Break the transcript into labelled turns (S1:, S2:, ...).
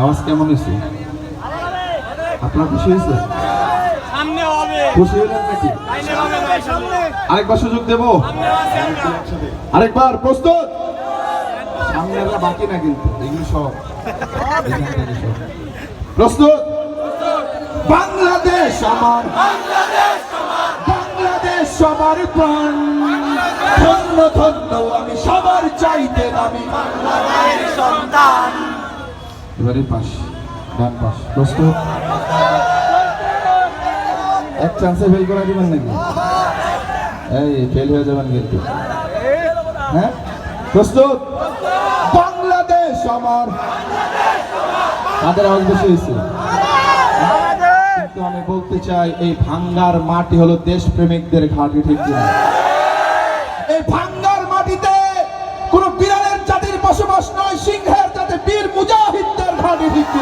S1: আওয়াজ কেমন হয়েছে? আপনার খুশি হয়েছে?
S2: সামনে
S1: খুশি হলেন নাকি?
S2: সামনে সামনে
S1: আরেকবার সুযোগ দেবো? আরেকবার প্রস্তুত? সামনেরা বাকি না কিন্তু এগুলো সব। প্রস্তুত? বাংলাদেশ আমার। বাংলাদেশ সবার প্রাণ। ধন্য ধন্য আমি সবার চাইতে আমি
S2: সন্তান।
S1: এবারে পাস ডান পাস। প্রস্তুত? এক চান্সে ফেল করে দিবেন নাকি? এই ফেল হয়ে যাবেন কিন্তু। হ্যাঁ? প্রস্তুত? বাংলাদেশ আমার। কাদের আওয়াজ বেশি হয়েছে? কিন্তু আমি বলতে চাই এই ভাঙ্গার মাটি হলো দেশপ্রেমিকদের ঘাটি ঠিক কিনা?